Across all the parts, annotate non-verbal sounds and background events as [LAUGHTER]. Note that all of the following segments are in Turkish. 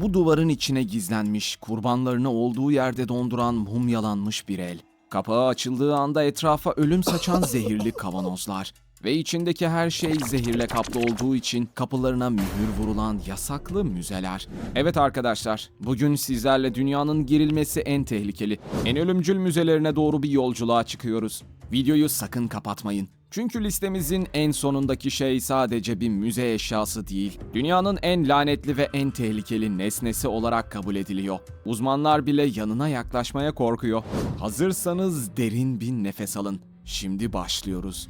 Bu duvarın içine gizlenmiş, kurbanlarını olduğu yerde donduran mumyalanmış bir el. Kapağı açıldığı anda etrafa ölüm saçan [LAUGHS] zehirli kavanozlar. Ve içindeki her şey zehirle kaplı olduğu için kapılarına mühür vurulan yasaklı müzeler. Evet arkadaşlar, bugün sizlerle dünyanın girilmesi en tehlikeli, en ölümcül müzelerine doğru bir yolculuğa çıkıyoruz. Videoyu sakın kapatmayın. Çünkü listemizin en sonundaki şey sadece bir müze eşyası değil, dünyanın en lanetli ve en tehlikeli nesnesi olarak kabul ediliyor. Uzmanlar bile yanına yaklaşmaya korkuyor. Hazırsanız derin bir nefes alın. Şimdi başlıyoruz.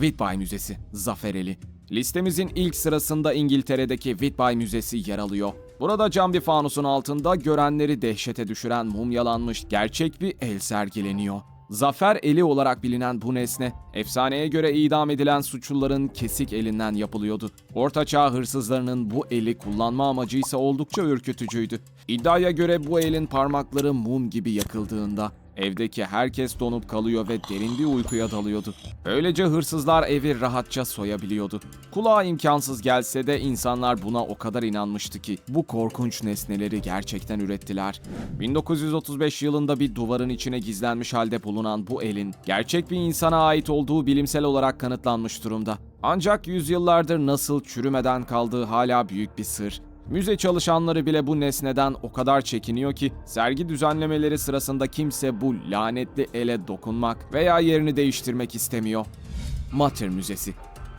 Whitby Müzesi, Zafereli. Listemizin ilk sırasında İngiltere'deki Whitby Müzesi yer alıyor. Burada cam bir fanusun altında görenleri dehşete düşüren mumyalanmış gerçek bir el sergileniyor. Zafer eli olarak bilinen bu nesne, efsaneye göre idam edilen suçluların kesik elinden yapılıyordu. Ortaçağ hırsızlarının bu eli kullanma amacı ise oldukça ürkütücüydü. İddiaya göre bu elin parmakları mum gibi yakıldığında evdeki herkes donup kalıyor ve derin bir uykuya dalıyordu. Böylece hırsızlar evi rahatça soyabiliyordu. Kulağa imkansız gelse de insanlar buna o kadar inanmıştı ki bu korkunç nesneleri gerçekten ürettiler. 1935 yılında bir duvarın içine gizlenmiş halde bulunan bu elin gerçek bir insana ait olduğu bilimsel olarak kanıtlanmış durumda. Ancak yüzyıllardır nasıl çürümeden kaldığı hala büyük bir sır. Müze çalışanları bile bu nesneden o kadar çekiniyor ki sergi düzenlemeleri sırasında kimse bu lanetli ele dokunmak veya yerini değiştirmek istemiyor. Mater Müzesi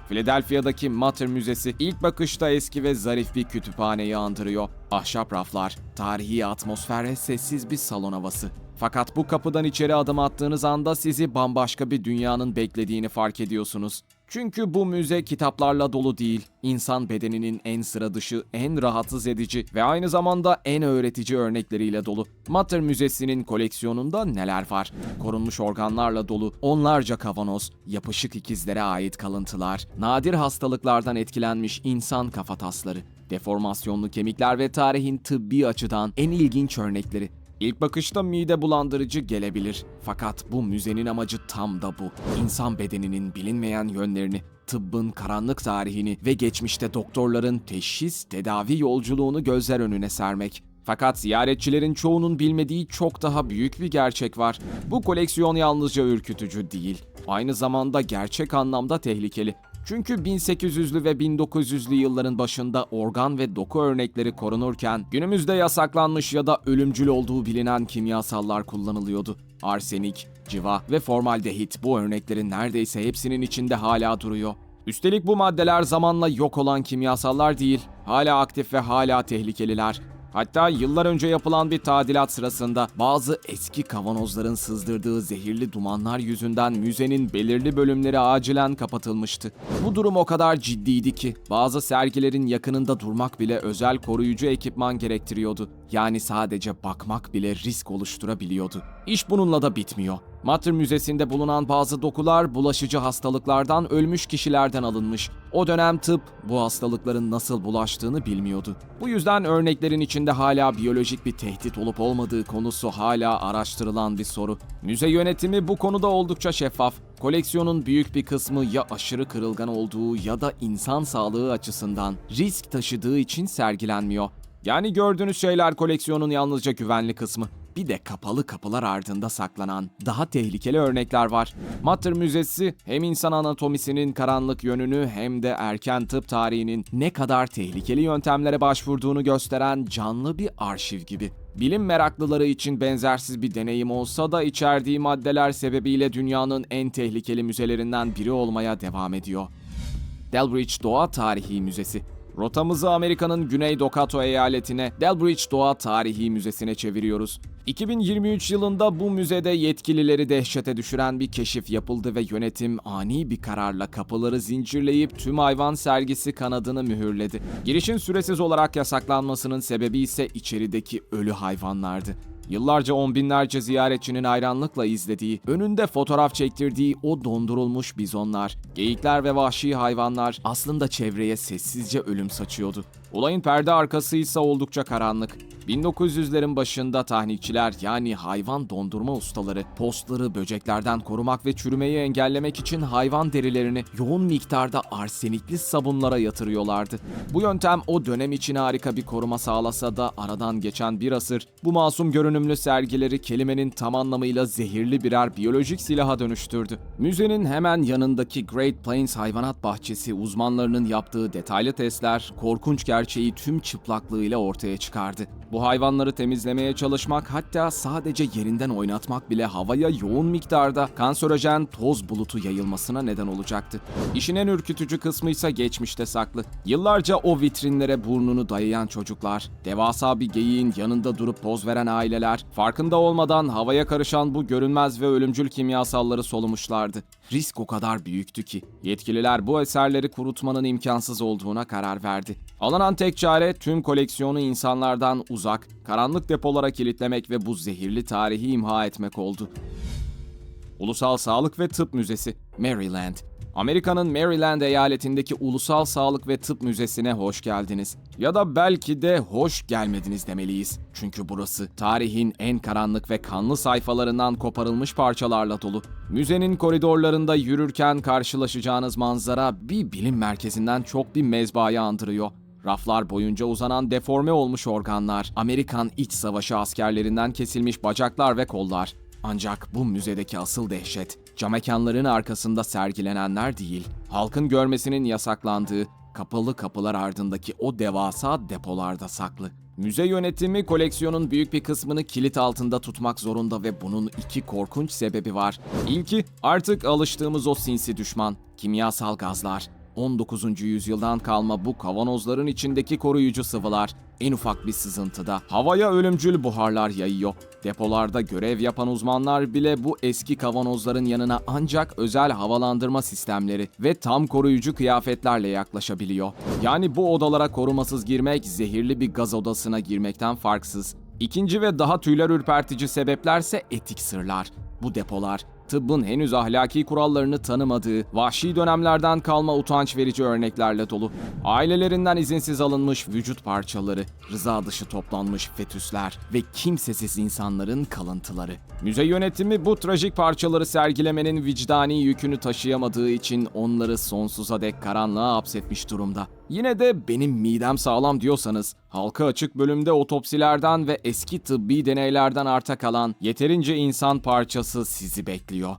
Philadelphia'daki Mater Müzesi ilk bakışta eski ve zarif bir kütüphaneyi andırıyor. Ahşap raflar, tarihi atmosfer ve sessiz bir salon havası. Fakat bu kapıdan içeri adım attığınız anda sizi bambaşka bir dünyanın beklediğini fark ediyorsunuz. Çünkü bu müze kitaplarla dolu değil, insan bedeninin en sıra dışı, en rahatsız edici ve aynı zamanda en öğretici örnekleriyle dolu. Mater Müzesi'nin koleksiyonunda neler var? Korunmuş organlarla dolu, onlarca kavanoz, yapışık ikizlere ait kalıntılar, nadir hastalıklardan etkilenmiş insan kafatasları, deformasyonlu kemikler ve tarihin tıbbi açıdan en ilginç örnekleri. İlk bakışta mide bulandırıcı gelebilir. Fakat bu müzenin amacı tam da bu. İnsan bedeninin bilinmeyen yönlerini, tıbbın karanlık tarihini ve geçmişte doktorların teşhis, tedavi yolculuğunu gözler önüne sermek. Fakat ziyaretçilerin çoğunun bilmediği çok daha büyük bir gerçek var. Bu koleksiyon yalnızca ürkütücü değil, aynı zamanda gerçek anlamda tehlikeli. Çünkü 1800'lü ve 1900'lü yılların başında organ ve doku örnekleri korunurken günümüzde yasaklanmış ya da ölümcül olduğu bilinen kimyasallar kullanılıyordu. Arsenik, civa ve formaldehit bu örneklerin neredeyse hepsinin içinde hala duruyor. Üstelik bu maddeler zamanla yok olan kimyasallar değil, hala aktif ve hala tehlikeliler. Hatta yıllar önce yapılan bir tadilat sırasında bazı eski kavanozların sızdırdığı zehirli dumanlar yüzünden müzenin belirli bölümleri acilen kapatılmıştı. Bu durum o kadar ciddiydi ki bazı sergilerin yakınında durmak bile özel koruyucu ekipman gerektiriyordu. Yani sadece bakmak bile risk oluşturabiliyordu. İş bununla da bitmiyor. Mater Müzesi'nde bulunan bazı dokular bulaşıcı hastalıklardan ölmüş kişilerden alınmış. O dönem tıp bu hastalıkların nasıl bulaştığını bilmiyordu. Bu yüzden örneklerin içinde hala biyolojik bir tehdit olup olmadığı konusu hala araştırılan bir soru. Müze yönetimi bu konuda oldukça şeffaf. Koleksiyonun büyük bir kısmı ya aşırı kırılgan olduğu ya da insan sağlığı açısından risk taşıdığı için sergilenmiyor. Yani gördüğünüz şeyler koleksiyonun yalnızca güvenli kısmı. Bir de kapalı kapılar ardında saklanan daha tehlikeli örnekler var. Mater Müzesi hem insan anatomisinin karanlık yönünü hem de erken tıp tarihinin ne kadar tehlikeli yöntemlere başvurduğunu gösteren canlı bir arşiv gibi. Bilim meraklıları için benzersiz bir deneyim olsa da içerdiği maddeler sebebiyle dünyanın en tehlikeli müzelerinden biri olmaya devam ediyor. Delbridge Doğa Tarihi Müzesi Rotamızı Amerika'nın Güney Dokato eyaletine Delbridge Doğa Tarihi Müzesi'ne çeviriyoruz. 2023 yılında bu müzede yetkilileri dehşete düşüren bir keşif yapıldı ve yönetim ani bir kararla kapıları zincirleyip tüm hayvan sergisi kanadını mühürledi. Girişin süresiz olarak yasaklanmasının sebebi ise içerideki ölü hayvanlardı. Yıllarca on binlerce ziyaretçinin hayranlıkla izlediği, önünde fotoğraf çektirdiği o dondurulmuş bizonlar, geyikler ve vahşi hayvanlar aslında çevreye sessizce ölüm saçıyordu. Olayın perde arkası ise oldukça karanlık. 1900'lerin başında tahnikçiler yani hayvan dondurma ustaları postları böceklerden korumak ve çürümeyi engellemek için hayvan derilerini yoğun miktarda arsenikli sabunlara yatırıyorlardı. Bu yöntem o dönem için harika bir koruma sağlasa da aradan geçen bir asır bu masum görünümlü sergileri kelimenin tam anlamıyla zehirli birer biyolojik silaha dönüştürdü. Müzenin hemen yanındaki Great Plains Hayvanat Bahçesi uzmanlarının yaptığı detaylı testler korkunç gerçeği tüm çıplaklığıyla ortaya çıkardı. Bu hayvanları temizlemeye çalışmak hatta sadece yerinden oynatmak bile havaya yoğun miktarda kanserojen toz bulutu yayılmasına neden olacaktı. İşin en ürkütücü kısmı ise geçmişte saklı. Yıllarca o vitrinlere burnunu dayayan çocuklar, devasa bir geyiğin yanında durup poz veren aileler, farkında olmadan havaya karışan bu görünmez ve ölümcül kimyasalları solumuşlardı. Risk o kadar büyüktü ki yetkililer bu eserleri kurutmanın imkansız olduğuna karar verdi. Alınan tek çare tüm koleksiyonu insanlardan uzak, karanlık depolara kilitlemek ve bu zehirli tarihi imha etmek oldu. Ulusal Sağlık ve Tıp Müzesi, Maryland. Amerika'nın Maryland eyaletindeki Ulusal Sağlık ve Tıp Müzesi'ne hoş geldiniz. Ya da belki de hoş gelmediniz demeliyiz. Çünkü burası tarihin en karanlık ve kanlı sayfalarından koparılmış parçalarla dolu. Müzenin koridorlarında yürürken karşılaşacağınız manzara bir bilim merkezinden çok bir mezbahayı andırıyor. Raflar boyunca uzanan deforme olmuş organlar, Amerikan İç Savaşı askerlerinden kesilmiş bacaklar ve kollar. Ancak bu müzedeki asıl dehşet, camekanların arkasında sergilenenler değil, halkın görmesinin yasaklandığı, kapalı kapılar ardındaki o devasa depolarda saklı. Müze yönetimi koleksiyonun büyük bir kısmını kilit altında tutmak zorunda ve bunun iki korkunç sebebi var. İlki artık alıştığımız o sinsi düşman, kimyasal gazlar. 19. yüzyıldan kalma bu kavanozların içindeki koruyucu sıvılar en ufak bir sızıntıda havaya ölümcül buharlar yayıyor. Depolarda görev yapan uzmanlar bile bu eski kavanozların yanına ancak özel havalandırma sistemleri ve tam koruyucu kıyafetlerle yaklaşabiliyor. Yani bu odalara korumasız girmek zehirli bir gaz odasına girmekten farksız. İkinci ve daha tüyler ürpertici sebeplerse etik sırlar. Bu depolar tıbbın henüz ahlaki kurallarını tanımadığı, vahşi dönemlerden kalma utanç verici örneklerle dolu. Ailelerinden izinsiz alınmış vücut parçaları, rıza dışı toplanmış fetüsler ve kimsesiz insanların kalıntıları. Müze yönetimi bu trajik parçaları sergilemenin vicdani yükünü taşıyamadığı için onları sonsuza dek karanlığa hapsetmiş durumda. Yine de benim midem sağlam diyorsanız, halka açık bölümde otopsilerden ve eski tıbbi deneylerden arta kalan yeterince insan parçası sizi bekliyor.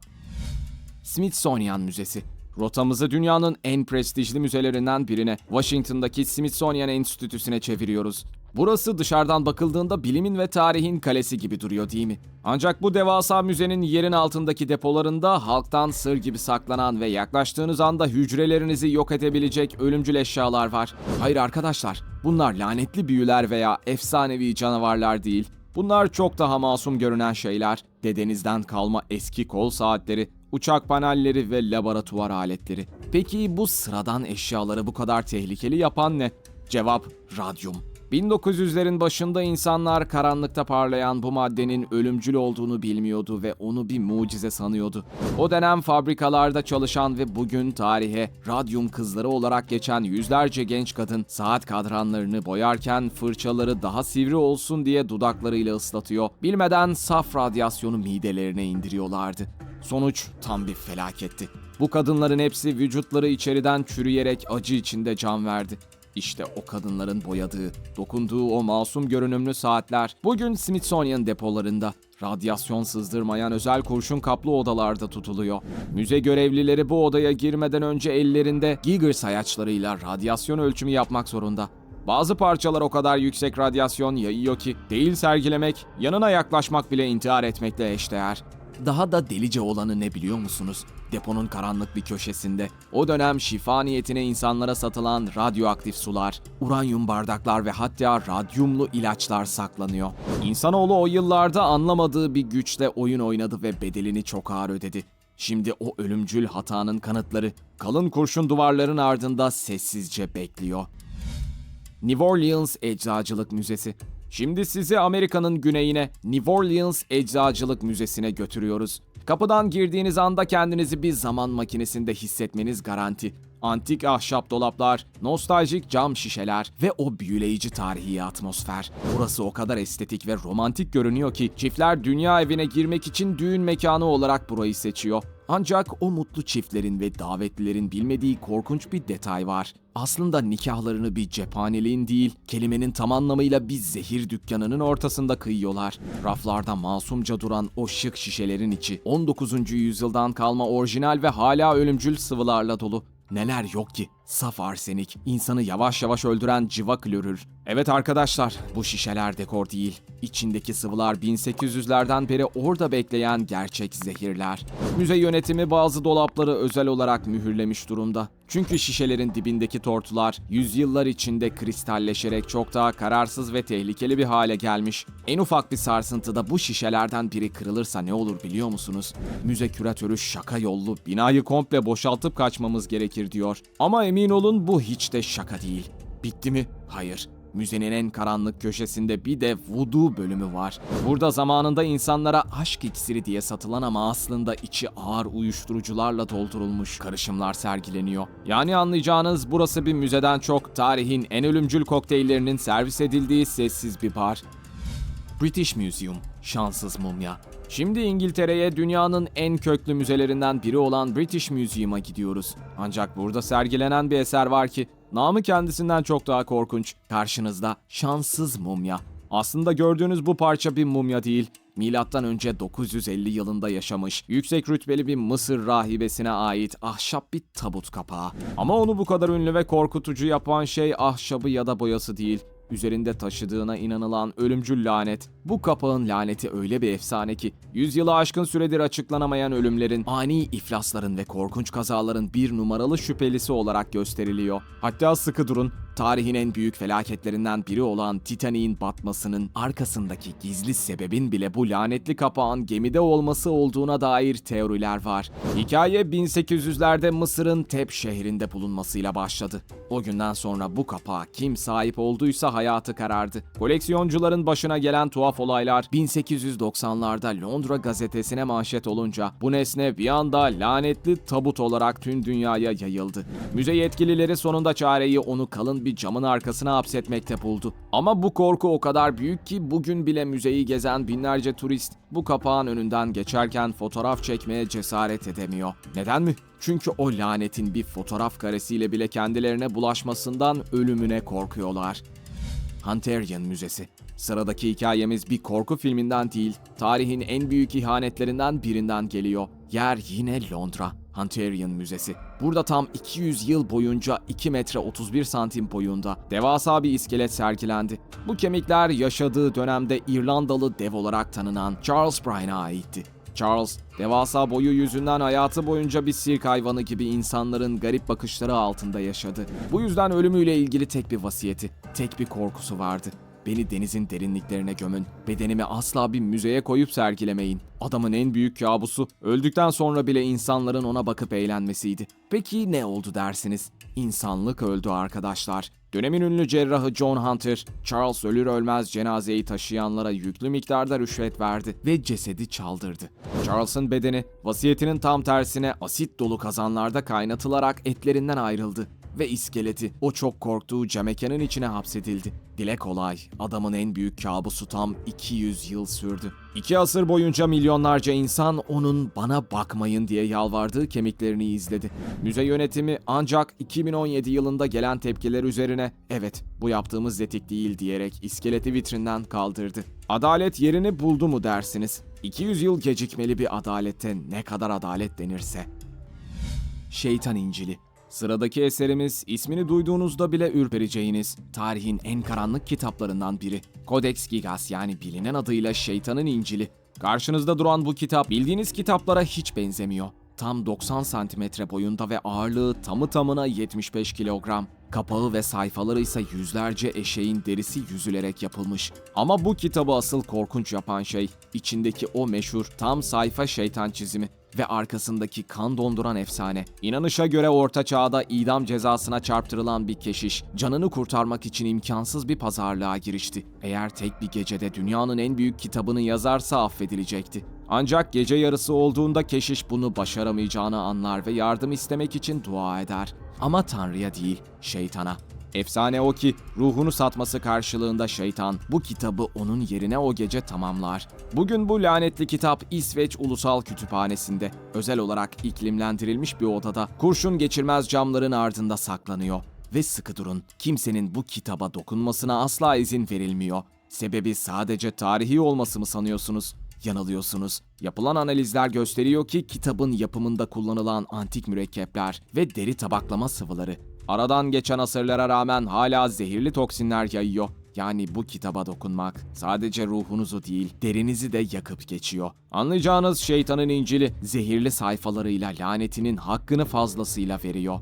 Smithsonian Müzesi Rotamızı dünyanın en prestijli müzelerinden birine, Washington'daki Smithsonian Enstitüsü'ne çeviriyoruz. Burası dışarıdan bakıldığında bilimin ve tarihin kalesi gibi duruyor değil mi? Ancak bu devasa müzenin yerin altındaki depolarında halktan sır gibi saklanan ve yaklaştığınız anda hücrelerinizi yok edebilecek ölümcül eşyalar var. Hayır arkadaşlar, bunlar lanetli büyüler veya efsanevi canavarlar değil. Bunlar çok daha masum görünen şeyler. Dedenizden kalma eski kol saatleri, uçak panelleri ve laboratuvar aletleri. Peki bu sıradan eşyaları bu kadar tehlikeli yapan ne? Cevap radyum. 1900'lerin başında insanlar karanlıkta parlayan bu maddenin ölümcül olduğunu bilmiyordu ve onu bir mucize sanıyordu. O dönem fabrikalarda çalışan ve bugün tarihe radyum kızları olarak geçen yüzlerce genç kadın saat kadranlarını boyarken fırçaları daha sivri olsun diye dudaklarıyla ıslatıyor. Bilmeden saf radyasyonu midelerine indiriyorlardı. Sonuç tam bir felaketti. Bu kadınların hepsi vücutları içeriden çürüyerek acı içinde can verdi. İşte o kadınların boyadığı, dokunduğu o masum görünümlü saatler bugün Smithsonian depolarında radyasyon sızdırmayan özel kurşun kaplı odalarda tutuluyor. Müze görevlileri bu odaya girmeden önce ellerinde Giger sayaçlarıyla radyasyon ölçümü yapmak zorunda. Bazı parçalar o kadar yüksek radyasyon yayıyor ki değil sergilemek, yanına yaklaşmak bile intihar etmekle eşdeğer. Daha da delice olanı ne biliyor musunuz? Deponun karanlık bir köşesinde o dönem şifa niyetine insanlara satılan radyoaktif sular, uranyum bardaklar ve hatta radyumlu ilaçlar saklanıyor. İnsanoğlu o yıllarda anlamadığı bir güçle oyun oynadı ve bedelini çok ağır ödedi. Şimdi o ölümcül hatanın kanıtları kalın kurşun duvarların ardında sessizce bekliyor. New Orleans Eczacılık Müzesi. Şimdi sizi Amerika'nın güneyine New Orleans Eczacılık Müzesi'ne götürüyoruz. Kapıdan girdiğiniz anda kendinizi bir zaman makinesinde hissetmeniz garanti. Antik ahşap dolaplar, nostaljik cam şişeler ve o büyüleyici tarihi atmosfer. Burası o kadar estetik ve romantik görünüyor ki çiftler dünya evine girmek için düğün mekanı olarak burayı seçiyor. Ancak o mutlu çiftlerin ve davetlilerin bilmediği korkunç bir detay var. Aslında nikahlarını bir cephaneliğin değil, kelimenin tam anlamıyla bir zehir dükkanının ortasında kıyıyorlar. Raflarda masumca duran o şık şişelerin içi 19. yüzyıldan kalma orijinal ve hala ölümcül sıvılarla dolu. Neler yok ki? Saf arsenik, insanı yavaş yavaş öldüren civa klorür. Evet arkadaşlar, bu şişeler dekor değil. İçindeki sıvılar 1800'lerden beri orada bekleyen gerçek zehirler. Müze yönetimi bazı dolapları özel olarak mühürlemiş durumda. Çünkü şişelerin dibindeki tortular yüzyıllar içinde kristalleşerek çok daha kararsız ve tehlikeli bir hale gelmiş. En ufak bir sarsıntıda bu şişelerden biri kırılırsa ne olur biliyor musunuz? Müze küratörü şaka yollu binayı komple boşaltıp kaçmamız gerekir diyor. Ama emin olun bu hiç de şaka değil. Bitti mi? Hayır. Müzenin en karanlık köşesinde bir de voodoo bölümü var. Burada zamanında insanlara aşk iksiri diye satılan ama aslında içi ağır uyuşturucularla doldurulmuş karışımlar sergileniyor. Yani anlayacağınız burası bir müzeden çok tarihin en ölümcül kokteyllerinin servis edildiği sessiz bir bar. British Museum, şanssız mumya. Şimdi İngiltere'ye dünyanın en köklü müzelerinden biri olan British Museum'a gidiyoruz. Ancak burada sergilenen bir eser var ki namı kendisinden çok daha korkunç. Karşınızda şanssız mumya. Aslında gördüğünüz bu parça bir mumya değil. Milattan önce 950 yılında yaşamış, yüksek rütbeli bir Mısır rahibesine ait ahşap bir tabut kapağı. Ama onu bu kadar ünlü ve korkutucu yapan şey ahşabı ya da boyası değil üzerinde taşıdığına inanılan ölümcül lanet. Bu kapağın laneti öyle bir efsane ki, yüzyılı aşkın süredir açıklanamayan ölümlerin, ani iflasların ve korkunç kazaların bir numaralı şüphelisi olarak gösteriliyor. Hatta sıkı durun, tarihin en büyük felaketlerinden biri olan Titanic'in batmasının arkasındaki gizli sebebin bile bu lanetli kapağın gemide olması olduğuna dair teoriler var. Hikaye 1800'lerde Mısır'ın Tep şehrinde bulunmasıyla başladı. O günden sonra bu kapağa kim sahip olduysa hayatı karardı. Koleksiyoncuların başına gelen tuhaf olaylar 1890'larda Londra gazetesine manşet olunca bu nesne bir anda lanetli tabut olarak tüm dünyaya yayıldı. Müze yetkilileri sonunda çareyi onu kalın bir camın arkasına hapsetmekte buldu. Ama bu korku o kadar büyük ki bugün bile müzeyi gezen binlerce turist bu kapağın önünden geçerken fotoğraf çekmeye cesaret edemiyor. Neden mi? Çünkü o lanetin bir fotoğraf karesiyle bile kendilerine bulaşmasından ölümüne korkuyorlar. Hunterian Müzesi. Sıradaki hikayemiz bir korku filminden değil, tarihin en büyük ihanetlerinden birinden geliyor. Yer yine Londra. Hunterian Müzesi. Burada tam 200 yıl boyunca 2 metre 31 santim boyunda devasa bir iskelet sergilendi. Bu kemikler yaşadığı dönemde İrlandalı dev olarak tanınan Charles Bryan'a aitti. Charles, devasa boyu yüzünden hayatı boyunca bir sirk hayvanı gibi insanların garip bakışları altında yaşadı. Bu yüzden ölümüyle ilgili tek bir vasiyeti, tek bir korkusu vardı. Beni denizin derinliklerine gömün, bedenimi asla bir müzeye koyup sergilemeyin. Adamın en büyük kabusu, öldükten sonra bile insanların ona bakıp eğlenmesiydi. Peki ne oldu dersiniz? İnsanlık öldü arkadaşlar. Dönemin ünlü cerrahı John Hunter, Charles ölür ölmez cenazeyi taşıyanlara yüklü miktarda rüşvet verdi ve cesedi çaldırdı. Charles'ın bedeni vasiyetinin tam tersine asit dolu kazanlarda kaynatılarak etlerinden ayrıldı ve iskeleti o çok korktuğu camekanın içine hapsedildi. Dile kolay, adamın en büyük kabusu tam 200 yıl sürdü. İki asır boyunca milyonlarca insan onun bana bakmayın diye yalvardığı kemiklerini izledi. Müze yönetimi ancak 2017 yılında gelen tepkiler üzerine evet bu yaptığımız etik değil diyerek iskeleti vitrinden kaldırdı. Adalet yerini buldu mu dersiniz? 200 yıl gecikmeli bir adalette ne kadar adalet denirse. Şeytan İncili Sıradaki eserimiz ismini duyduğunuzda bile ürpereceğiniz tarihin en karanlık kitaplarından biri. Codex Gigas yani bilinen adıyla Şeytanın İncili. Karşınızda duran bu kitap bildiğiniz kitaplara hiç benzemiyor. Tam 90 santimetre boyunda ve ağırlığı tamı tamına 75 kilogram. Kapağı ve sayfaları ise yüzlerce eşeğin derisi yüzülerek yapılmış. Ama bu kitabı asıl korkunç yapan şey içindeki o meşhur tam sayfa şeytan çizimi ve arkasındaki kan donduran efsane. İnanışa göre orta çağda idam cezasına çarptırılan bir keşiş canını kurtarmak için imkansız bir pazarlığa girişti. Eğer tek bir gecede dünyanın en büyük kitabını yazarsa affedilecekti. Ancak gece yarısı olduğunda keşiş bunu başaramayacağını anlar ve yardım istemek için dua eder. Ama Tanrı'ya değil, şeytana. Efsane o ki ruhunu satması karşılığında şeytan bu kitabı onun yerine o gece tamamlar. Bugün bu lanetli kitap İsveç Ulusal Kütüphanesi'nde özel olarak iklimlendirilmiş bir odada kurşun geçirmez camların ardında saklanıyor. Ve sıkı durun, kimsenin bu kitaba dokunmasına asla izin verilmiyor. Sebebi sadece tarihi olması mı sanıyorsunuz? Yanılıyorsunuz. Yapılan analizler gösteriyor ki kitabın yapımında kullanılan antik mürekkepler ve deri tabaklama sıvıları aradan geçen asırlara rağmen hala zehirli toksinler yayıyor. Yani bu kitaba dokunmak sadece ruhunuzu değil, derinizi de yakıp geçiyor. Anlayacağınız şeytanın İncil'i zehirli sayfalarıyla lanetinin hakkını fazlasıyla veriyor.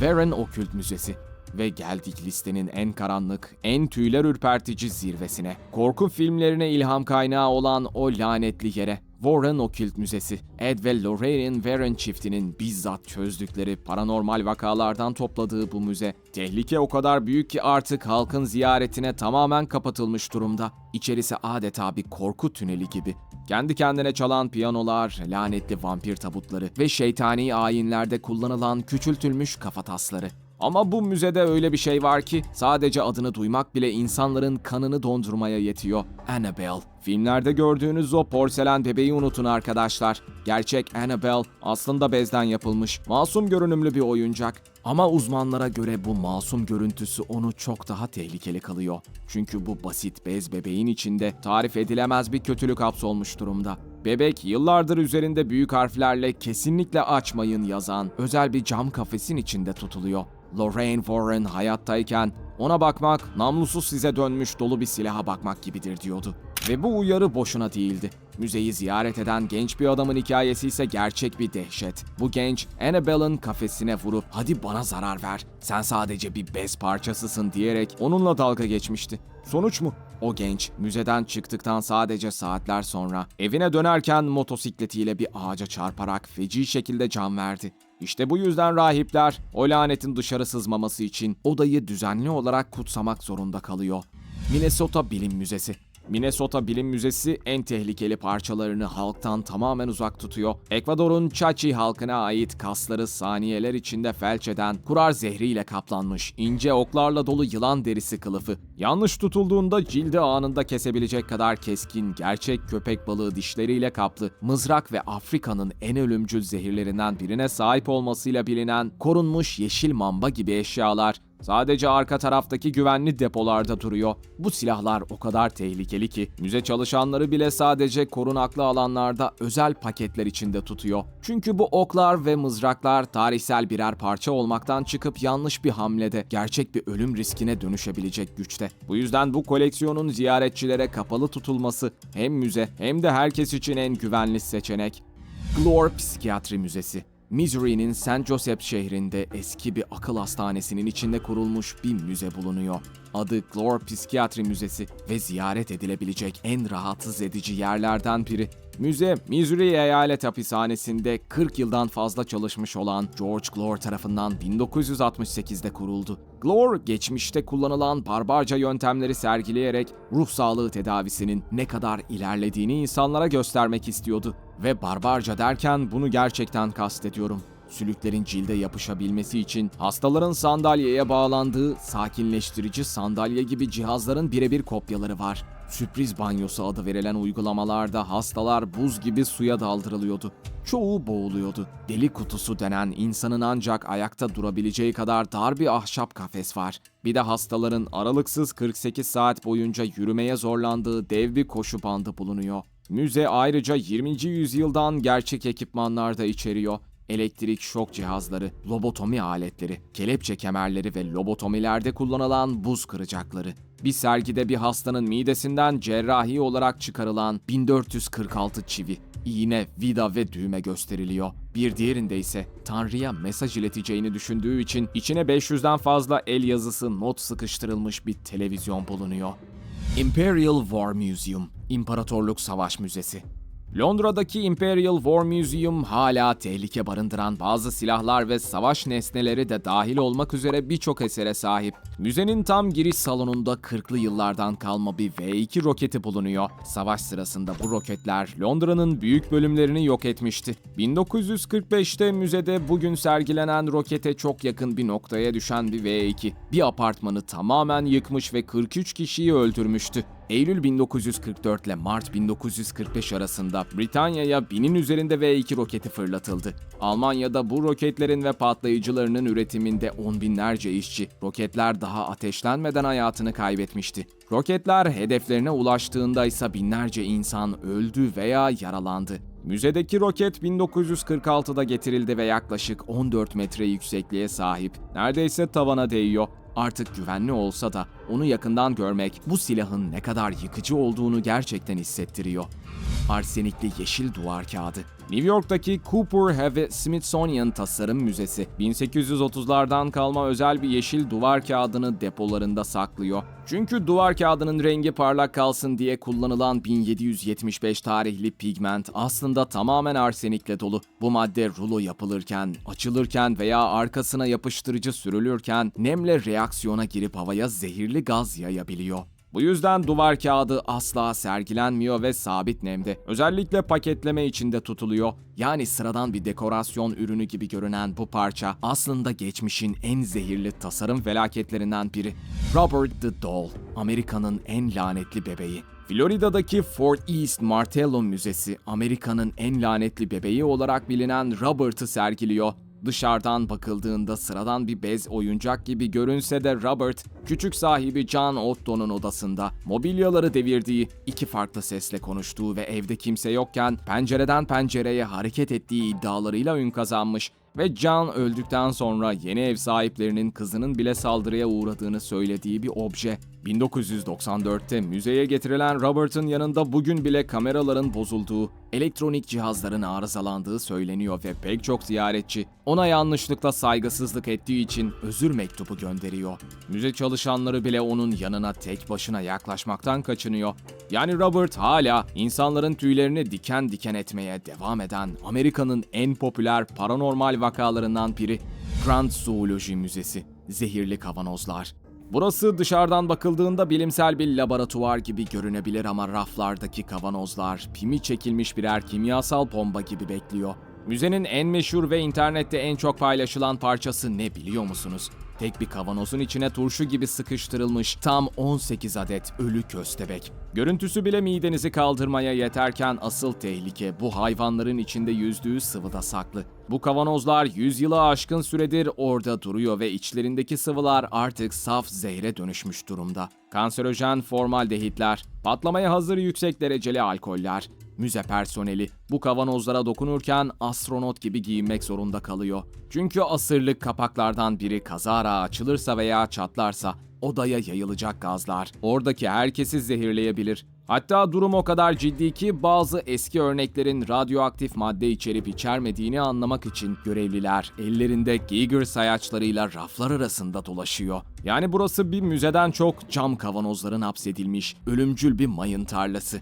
Warren Okült Müzesi ve geldik listenin en karanlık, en tüyler ürpertici zirvesine. Korku filmlerine ilham kaynağı olan o lanetli yere. Warren Okült Müzesi, Ed ve Lorraine Warren çiftinin bizzat çözdükleri paranormal vakalardan topladığı bu müze, tehlike o kadar büyük ki artık halkın ziyaretine tamamen kapatılmış durumda. İçerisi adeta bir korku tüneli gibi. Kendi kendine çalan piyanolar, lanetli vampir tabutları ve şeytani ayinlerde kullanılan küçültülmüş kafatasları. Ama bu müzede öyle bir şey var ki sadece adını duymak bile insanların kanını dondurmaya yetiyor. Annabelle. Filmlerde gördüğünüz o porselen bebeği unutun arkadaşlar. Gerçek Annabelle aslında bezden yapılmış, masum görünümlü bir oyuncak. Ama uzmanlara göre bu masum görüntüsü onu çok daha tehlikeli kılıyor. Çünkü bu basit bez bebeğin içinde tarif edilemez bir kötülük hapsolmuş durumda. Bebek yıllardır üzerinde büyük harflerle kesinlikle açmayın yazan özel bir cam kafesin içinde tutuluyor. Lorraine Warren hayattayken ona bakmak namlusu size dönmüş dolu bir silaha bakmak gibidir diyordu. Ve bu uyarı boşuna değildi. Müzeyi ziyaret eden genç bir adamın hikayesi ise gerçek bir dehşet. Bu genç Annabelle'ın kafesine vurup hadi bana zarar ver, sen sadece bir bez parçasısın diyerek onunla dalga geçmişti. Sonuç mu? O genç müzeden çıktıktan sadece saatler sonra evine dönerken motosikletiyle bir ağaca çarparak feci şekilde can verdi. İşte bu yüzden rahipler o lanetin dışarı sızmaması için odayı düzenli olarak kutsamak zorunda kalıyor. Minnesota Bilim Müzesi Minnesota Bilim Müzesi en tehlikeli parçalarını halktan tamamen uzak tutuyor. Ekvador'un Chachi halkına ait kasları saniyeler içinde felç eden, kurar zehriyle kaplanmış, ince oklarla dolu yılan derisi kılıfı. Yanlış tutulduğunda cildi anında kesebilecek kadar keskin, gerçek köpek balığı dişleriyle kaplı, mızrak ve Afrika'nın en ölümcül zehirlerinden birine sahip olmasıyla bilinen korunmuş yeşil mamba gibi eşyalar Sadece arka taraftaki güvenli depolarda duruyor. Bu silahlar o kadar tehlikeli ki müze çalışanları bile sadece korunaklı alanlarda özel paketler içinde tutuyor. Çünkü bu oklar ve mızraklar tarihsel birer parça olmaktan çıkıp yanlış bir hamlede gerçek bir ölüm riskine dönüşebilecek güçte. Bu yüzden bu koleksiyonun ziyaretçilere kapalı tutulması hem müze hem de herkes için en güvenli seçenek. Glor Psikiyatri Müzesi Missouri'nin St. Joseph şehrinde eski bir akıl hastanesinin içinde kurulmuş bir müze bulunuyor. Adı Glor Psikiyatri Müzesi ve ziyaret edilebilecek en rahatsız edici yerlerden biri. Müze, Missouri Eyalet Hapishanesi'nde 40 yıldan fazla çalışmış olan George Glor tarafından 1968'de kuruldu. Glor, geçmişte kullanılan barbarca yöntemleri sergileyerek ruh sağlığı tedavisinin ne kadar ilerlediğini insanlara göstermek istiyordu. Ve barbarca derken bunu gerçekten kastediyorum. Sülüklerin cilde yapışabilmesi için hastaların sandalyeye bağlandığı sakinleştirici sandalye gibi cihazların birebir kopyaları var. Sürpriz banyosu adı verilen uygulamalarda hastalar buz gibi suya daldırılıyordu. Çoğu boğuluyordu. Deli kutusu denen insanın ancak ayakta durabileceği kadar dar bir ahşap kafes var. Bir de hastaların aralıksız 48 saat boyunca yürümeye zorlandığı dev bir koşu bandı bulunuyor. Müze ayrıca 20. yüzyıldan gerçek ekipmanlar da içeriyor. Elektrik şok cihazları, lobotomi aletleri, kelepçe kemerleri ve lobotomilerde kullanılan buz kıracakları. Bir sergide bir hastanın midesinden cerrahi olarak çıkarılan 1446 çivi, iğne, vida ve düğme gösteriliyor. Bir diğerinde ise Tanrı'ya mesaj ileteceğini düşündüğü için içine 500'den fazla el yazısı not sıkıştırılmış bir televizyon bulunuyor. Imperial War Museum, İmparatorluk Savaş Müzesi. Londra'daki Imperial War Museum hala tehlike barındıran bazı silahlar ve savaş nesneleri de dahil olmak üzere birçok esere sahip. Müzenin tam giriş salonunda 40'lı yıllardan kalma bir V2 roketi bulunuyor. Savaş sırasında bu roketler Londra'nın büyük bölümlerini yok etmişti. 1945'te müzede bugün sergilenen rokete çok yakın bir noktaya düşen bir V2 bir apartmanı tamamen yıkmış ve 43 kişiyi öldürmüştü. Eylül 1944 ile Mart 1945 arasında Britanya'ya binin üzerinde V2 roketi fırlatıldı. Almanya'da bu roketlerin ve patlayıcılarının üretiminde on binlerce işçi, roketler daha ateşlenmeden hayatını kaybetmişti. Roketler hedeflerine ulaştığında ise binlerce insan öldü veya yaralandı. Müzedeki roket 1946'da getirildi ve yaklaşık 14 metre yüksekliğe sahip. Neredeyse tavana değiyor. Artık güvenli olsa da onu yakından görmek bu silahın ne kadar yıkıcı olduğunu gerçekten hissettiriyor. Arsenikli yeşil duvar kağıdı. New York'taki Cooper Heavy Smithsonian Tasarım Müzesi 1830'lardan kalma özel bir yeşil duvar kağıdını depolarında saklıyor. Çünkü duvar kağıdının rengi parlak kalsın diye kullanılan 1775 tarihli pigment aslında tamamen arsenikle dolu. Bu madde rulo yapılırken, açılırken veya arkasına yapıştırıcı sürülürken nemle reaksiyona girip havaya zehirli gaz yayabiliyor. Bu yüzden duvar kağıdı asla sergilenmiyor ve sabit nemde. Özellikle paketleme içinde tutuluyor. Yani sıradan bir dekorasyon ürünü gibi görünen bu parça aslında geçmişin en zehirli tasarım felaketlerinden biri. Robert the Doll, Amerika'nın en lanetli bebeği. Florida'daki Fort East Martello Müzesi, Amerika'nın en lanetli bebeği olarak bilinen Robert'ı sergiliyor. Dışarıdan bakıldığında sıradan bir bez oyuncak gibi görünse de Robert, küçük sahibi John Otto'nun odasında mobilyaları devirdiği, iki farklı sesle konuştuğu ve evde kimse yokken pencereden pencereye hareket ettiği iddialarıyla ün kazanmış ve John öldükten sonra yeni ev sahiplerinin kızının bile saldırıya uğradığını söylediği bir obje. 1994'te müzeye getirilen Robert'ın yanında bugün bile kameraların bozulduğu, elektronik cihazların arızalandığı söyleniyor ve pek çok ziyaretçi ona yanlışlıkla saygısızlık ettiği için özür mektubu gönderiyor. Müze çalışanları bile onun yanına tek başına yaklaşmaktan kaçınıyor. Yani Robert hala insanların tüylerini diken diken etmeye devam eden Amerika'nın en popüler paranormal vakalarından biri Grand Zooloji Müzesi. Zehirli kavanozlar. Burası dışarıdan bakıldığında bilimsel bir laboratuvar gibi görünebilir ama raflardaki kavanozlar pimi çekilmiş birer kimyasal bomba gibi bekliyor. Müzenin en meşhur ve internette en çok paylaşılan parçası ne biliyor musunuz? Tek bir kavanozun içine turşu gibi sıkıştırılmış tam 18 adet ölü köstebek. Görüntüsü bile midenizi kaldırmaya yeterken asıl tehlike bu hayvanların içinde yüzdüğü sıvıda saklı. Bu kavanozlar 100 yılı aşkın süredir orada duruyor ve içlerindeki sıvılar artık saf zehre dönüşmüş durumda. Kanserojen formaldehitler, patlamaya hazır yüksek dereceli alkoller, müze personeli bu kavanozlara dokunurken astronot gibi giyinmek zorunda kalıyor. Çünkü asırlık kapaklardan biri kazara açılırsa veya çatlarsa odaya yayılacak gazlar oradaki herkesi zehirleyebilir. Hatta durum o kadar ciddi ki bazı eski örneklerin radyoaktif madde içerip içermediğini anlamak için görevliler ellerinde Geiger sayaçlarıyla raflar arasında dolaşıyor. Yani burası bir müzeden çok cam kavanozların hapsedilmiş ölümcül bir mayın tarlası.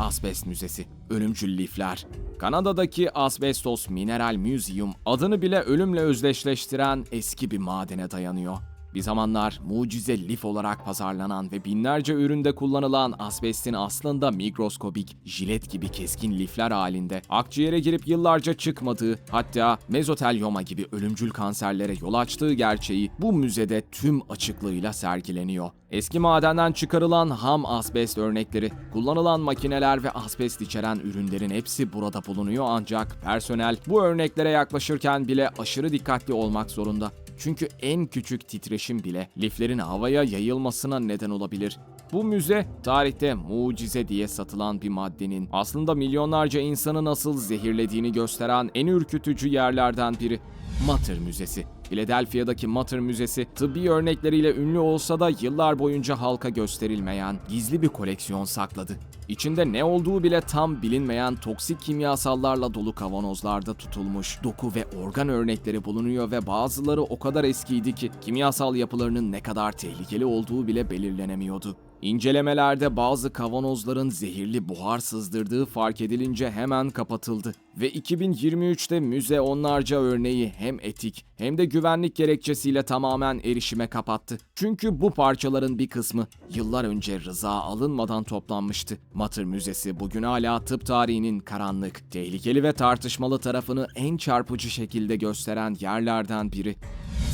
Asbest Müzesi, ölümcül lifler. Kanada'daki Asbestos Mineral Museum adını bile ölümle özdeşleştiren eski bir madene dayanıyor. Bir zamanlar mucize lif olarak pazarlanan ve binlerce üründe kullanılan asbestin aslında mikroskobik, jilet gibi keskin lifler halinde akciğere girip yıllarca çıkmadığı hatta mezotelyoma gibi ölümcül kanserlere yol açtığı gerçeği bu müzede tüm açıklığıyla sergileniyor. Eski madenden çıkarılan ham asbest örnekleri, kullanılan makineler ve asbest içeren ürünlerin hepsi burada bulunuyor ancak personel bu örneklere yaklaşırken bile aşırı dikkatli olmak zorunda. Çünkü en küçük titreşim bile liflerin havaya yayılmasına neden olabilir. Bu müze tarihte mucize diye satılan bir maddenin aslında milyonlarca insanı nasıl zehirlediğini gösteren en ürkütücü yerlerden biri. Mater Müzesi. Philadelphia'daki Mater Müzesi tıbbi örnekleriyle ünlü olsa da yıllar boyunca halka gösterilmeyen gizli bir koleksiyon sakladı. İçinde ne olduğu bile tam bilinmeyen toksik kimyasallarla dolu kavanozlarda tutulmuş doku ve organ örnekleri bulunuyor ve bazıları o kadar eskiydi ki kimyasal yapılarının ne kadar tehlikeli olduğu bile belirlenemiyordu. İncelemelerde bazı kavanozların zehirli buhar sızdırdığı fark edilince hemen kapatıldı ve 2023'te müze onlarca örneği hem etik hem de güvenlik gerekçesiyle tamamen erişime kapattı. Çünkü bu parçaların bir kısmı yıllar önce rıza alınmadan toplanmıştı. Matır Müzesi bugün hala tıp tarihinin karanlık, tehlikeli ve tartışmalı tarafını en çarpıcı şekilde gösteren yerlerden biri.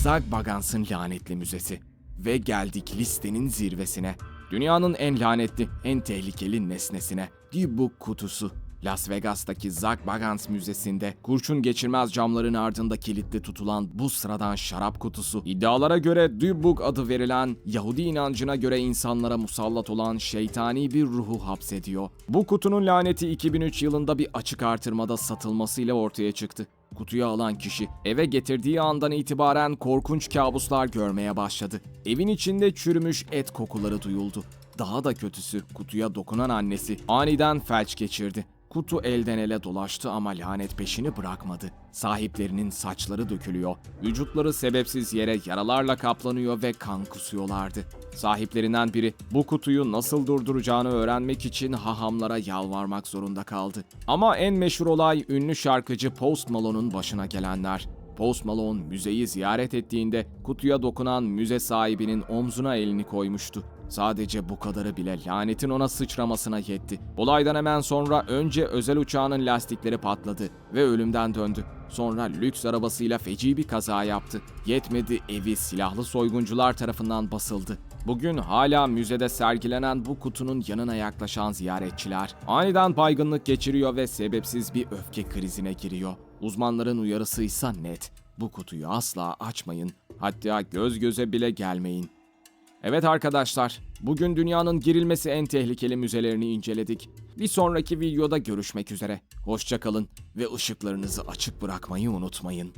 Zag Bagans'ın lanetli müzesi. Ve geldik listenin zirvesine. Dünyanın en lanetli, en tehlikeli nesnesine. Dybbuk kutusu. Las Vegas'taki Zag Bagans Müzesi'nde kurşun geçirmez camların ardında kilitli tutulan bu sıradan şarap kutusu, iddialara göre Dybbuk adı verilen Yahudi inancına göre insanlara musallat olan şeytani bir ruhu hapsediyor. Bu kutunun laneti 2003 yılında bir açık artırmada satılmasıyla ortaya çıktı. Kutuyu alan kişi eve getirdiği andan itibaren korkunç kabuslar görmeye başladı. Evin içinde çürümüş et kokuları duyuldu. Daha da kötüsü kutuya dokunan annesi aniden felç geçirdi. Kutu elden ele dolaştı ama lanet peşini bırakmadı. Sahiplerinin saçları dökülüyor, vücutları sebepsiz yere yaralarla kaplanıyor ve kan kusuyorlardı. Sahiplerinden biri bu kutuyu nasıl durduracağını öğrenmek için hahamlara yalvarmak zorunda kaldı. Ama en meşhur olay ünlü şarkıcı Post Malone'un başına gelenler. Post Malone müzeyi ziyaret ettiğinde kutuya dokunan müze sahibinin omzuna elini koymuştu. Sadece bu kadarı bile lanetin ona sıçramasına yetti. Olaydan hemen sonra önce özel uçağının lastikleri patladı ve ölümden döndü. Sonra lüks arabasıyla feci bir kaza yaptı. Yetmedi evi silahlı soyguncular tarafından basıldı. Bugün hala müzede sergilenen bu kutunun yanına yaklaşan ziyaretçiler aniden baygınlık geçiriyor ve sebepsiz bir öfke krizine giriyor. Uzmanların uyarısı ise net. Bu kutuyu asla açmayın. Hatta göz göze bile gelmeyin. Evet arkadaşlar, bugün dünyanın girilmesi en tehlikeli müzelerini inceledik. Bir sonraki videoda görüşmek üzere. Hoşçakalın ve ışıklarınızı açık bırakmayı unutmayın.